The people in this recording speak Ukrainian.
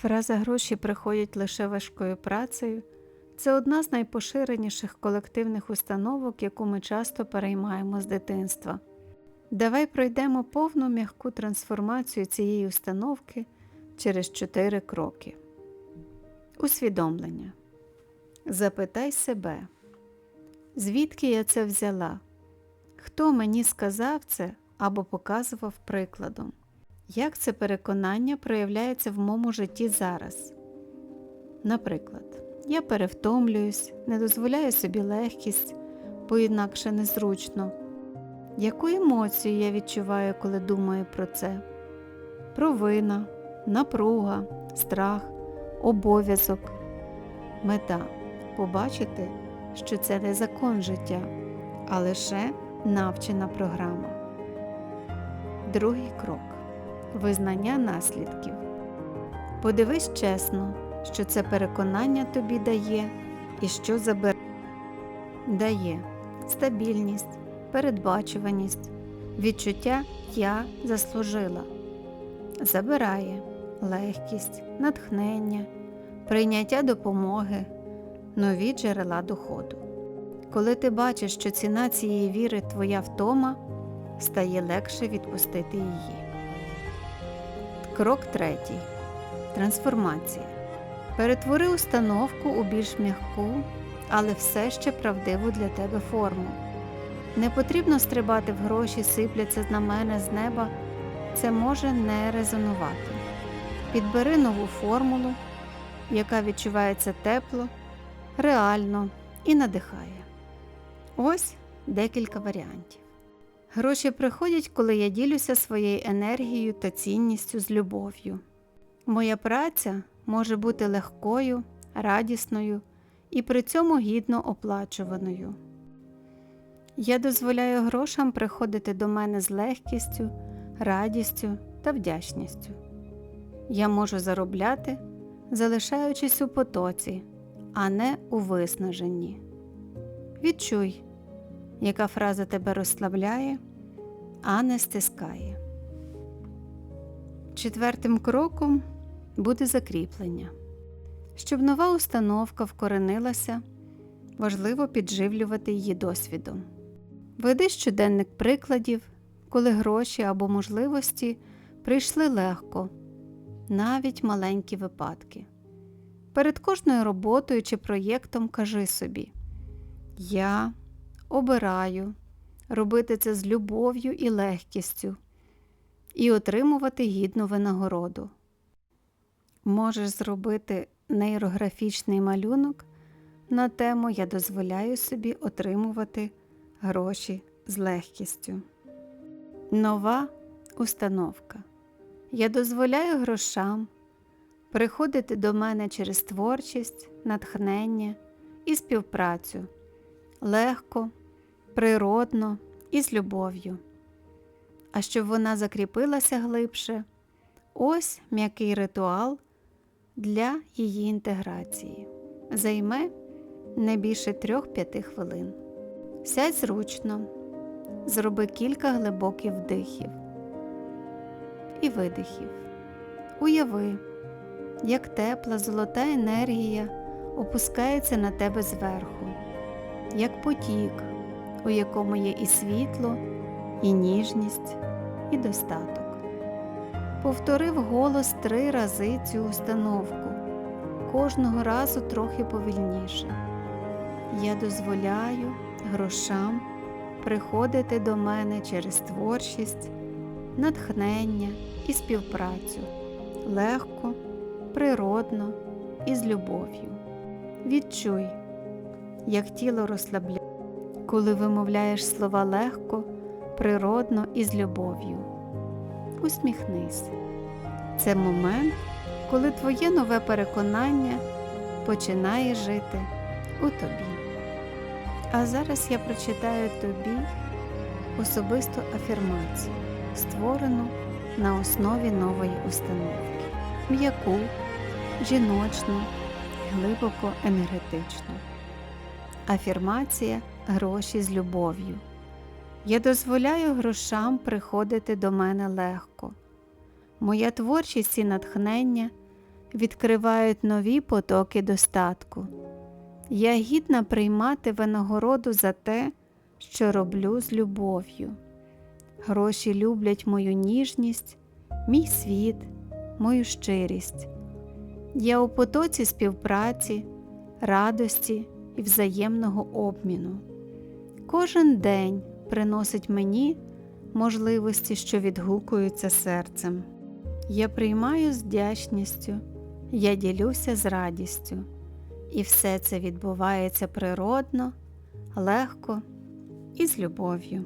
Фраза гроші приходять лише важкою працею це одна з найпоширеніших колективних установок, яку ми часто переймаємо з дитинства. Давай пройдемо повну м'яку трансформацію цієї установки через чотири кроки. Усвідомлення. Запитай себе, звідки я це взяла? Хто мені сказав це або показував прикладом? Як це переконання проявляється в моєму житті зараз? Наприклад, я перевтомлююсь, не дозволяю собі легкість, бо інакше незручно. Яку емоцію я відчуваю, коли думаю про це? Провина, напруга, страх, обов'язок, мета побачити, що це не закон життя, а лише навчена програма. Другий крок визнання наслідків. Подивись чесно, що це переконання тобі дає і що забере. Дає стабільність, передбачуваність, відчуття я заслужила, забирає легкість, натхнення, прийняття допомоги, нові джерела доходу. Коли ти бачиш, що ціна цієї віри твоя втома, стає легше відпустити її. Крок третій. Трансформація. Перетвори установку у більш м'яку, але все ще правдиву для тебе форму. Не потрібно стрибати в гроші, сипляться на мене з неба. Це може не резонувати. Підбери нову формулу, яка відчувається тепло, реально і надихає. Ось декілька варіантів. Гроші приходять, коли я ділюся своєю енергією та цінністю з любов'ю. Моя праця може бути легкою, радісною і при цьому гідно оплачуваною. Я дозволяю грошам приходити до мене з легкістю, радістю та вдячністю. Я можу заробляти, залишаючись у потоці, а не у виснаженні. Відчуй, яка фраза тебе розслабляє, а не стискає. Четвертим кроком буде закріплення. Щоб нова установка вкоренилася, важливо підживлювати її досвідом. Веди щоденник прикладів, коли гроші або можливості прийшли легко, навіть маленькі випадки. Перед кожною роботою чи проєктом кажи собі: Я обираю робити це з любов'ю і легкістю і отримувати гідну винагороду. Можеш зробити нейрографічний малюнок на тему Я дозволяю собі отримувати гроші з легкістю. Нова установка. Я дозволяю грошам приходити до мене через творчість, натхнення і співпрацю легко, природно і з любов'ю. А щоб вона закріпилася глибше, ось м'який ритуал для її інтеграції. Займе не більше 3-5 хвилин. Сядь зручно, зроби кілька глибоких вдихів і видихів. Уяви, як тепла золота енергія опускається на тебе зверху, як потік, у якому є і світло, і ніжність, і достаток. Повтори вголос три рази цю установку, кожного разу трохи повільніше. Я дозволяю грошам приходити до мене через творчість, натхнення і співпрацю легко, природно і з любов'ю. Відчуй, як тіло розслабляє, коли вимовляєш слова легко, природно і з любов'ю. Усміхнись. Це момент, коли твоє нове переконання починає жити у тобі. А зараз я прочитаю тобі особисту афірмацію, створену на основі нової установки, м'яку, жіночну, глибоко енергетичну. Афірмація гроші з любов'ю. Я дозволяю грошам приходити до мене легко. Моя творчість і натхнення відкривають нові потоки достатку. Я гідна приймати винагороду за те, що роблю з любов'ю. Гроші люблять мою ніжність, мій світ, мою щирість. Я у потоці співпраці, радості і взаємного обміну. Кожен день приносить мені можливості, що відгукуються серцем. Я приймаю з вдячністю, я ділюся з радістю, і все це відбувається природно, легко і з любов'ю.